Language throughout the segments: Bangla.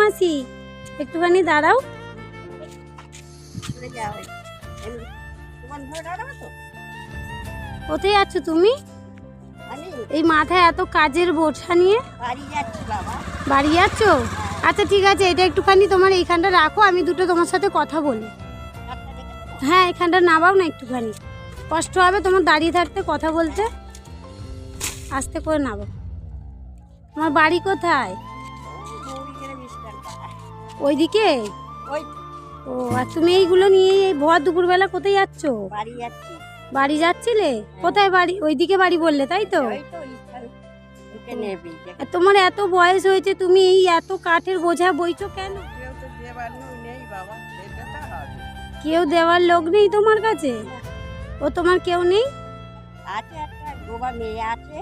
মাসি একটুখানি দাঁড়াও। তোমার ঘরে দাঁড়াবো তো? কোথায় আছো তুমি? এই মাথায় এত কাজের বোঝা নিয়ে। বাড়ি যাচ্ছি যাচ্ছ আচ্ছা ঠিক আছে এটা একটুখানি তোমার এইখানটা রাখো আমি দুটো তোমার সাথে কথা বলি। হ্যাঁ এখানটা নামাও না একটুখানি। কষ্ট হবে তোমার দাঁড়িয়ে থাকতে কথা বলতে। আস্তে করে নামাও। তোমার বাড়ি কোথায়? ওইদিকে? ওই ও আর তুমি এইগুলো নিয়ে এই ভর দুপুরবেলা কোথায় যাচ্ছ? বাড়ি যাচ্ছি। বাড়ি যাচ্ছিলে? কোথায় বাড়ি? ওইদিকে বাড়ি বললে তাই তো? আর তোমার এত বয়স হয়েছে তুমি এই এত কাঠের বোঝা বইছো কেন? কেউ বাবা দেওয়ার লোক নেই তোমার কাছে? ও তোমার কেউ নেই? আছে একটা গোবা মেয়ে আছে।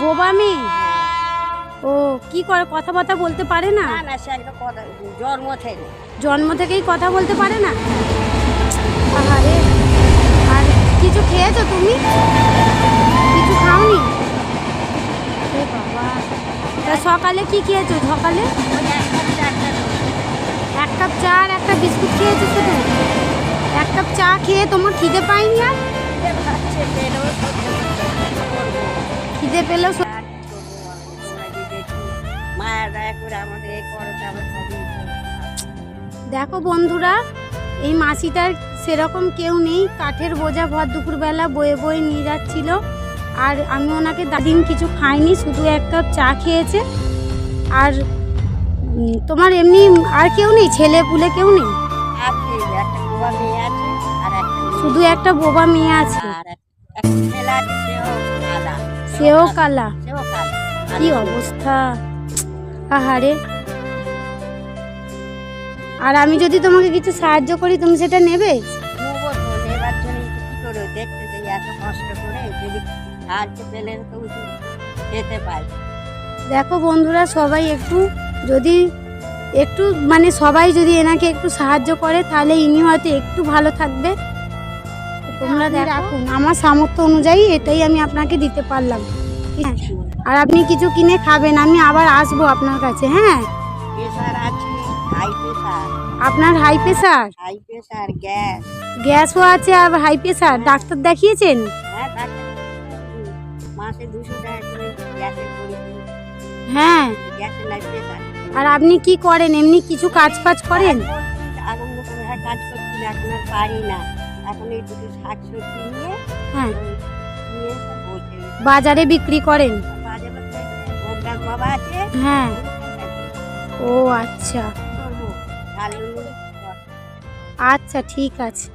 বোবা মেয়ে? ও কি করে কথা কথাবার্তা বলতে পারে না? না না সে একটা কথা জন্ম থেকে। জন্ম থেকেই কথা বলতে পারে না? আহারে আর কিছু খেয়েছো তুমি? কিছু খাওনি? বাবা তা সকালে কি খেয়েছো সকালে? এক কাপ চা আর একটা বিস্কুট খেয়েছো শুধু? এক কাপ চা খেয়ে তোমার খিদে পাইনি আর? খিদে পেলেও দয়া করে আমাদের এই করতে আমরা সবই দেখো বন্ধুরা এই মাসিটার সেরকম কেউ নেই। কাঠের বোঝা ভর দুপুরবেলা বয়ে বয়ে নিয়ে যাচ্ছিল। আর আমি ওনাকে দিন কিছু খাইনি শুধু এক কাপ চা খেয়েছে। আর তোমার এমনি আর কেউ নেই? ছেলে পুলে কেউ নেই? শুধু একটা বোবা মেয়ে আছে। সেও কালা। কি অবস্থা? আহারে। আর আমি যদি তোমাকে কিছু সাহায্য করি তুমি সেটা নেবে? দেখো বন্ধুরা সবাই একটু যদি একটু মানে সবাই যদি এনাকে একটু সাহায্য করে তাহলে ইনি হয়তো একটু ভালো থাকবে। তোমরা রাখুন আমার সামর্থ্য অনুযায়ী এটাই আমি আপনাকে দিতে পারলাম। ঠিক আছে? আর আপনি কিছু কিনে খাবেন আমি আবার আসব আপনার কাছে হ্যাঁ? আছে হাই আপনার হাই প্রেশার গ্যাস গ্যাসও আছে আর হাই প্রেশার ডাক্তার দেখিয়েছেন? হ্যাঁ মাসে দুশো টাকা করে গ্যাসের হ্যাঁ। গ্যাসের আর আপনি কি করেন? এমনি কিছু কাজ ফাজ করেন? আগুন হ্যাঁ কাজ করছি এখন আর পারি না। এখন এই দুটো শাক সবজি নিয়ে হ্যাঁ বাজারে বিক্রি করেন? ভোগডাক বাবা আছে? হ্যাঁ। ও আচ্ছা। করব ঝাল আচ্ছা ঠিক আছে।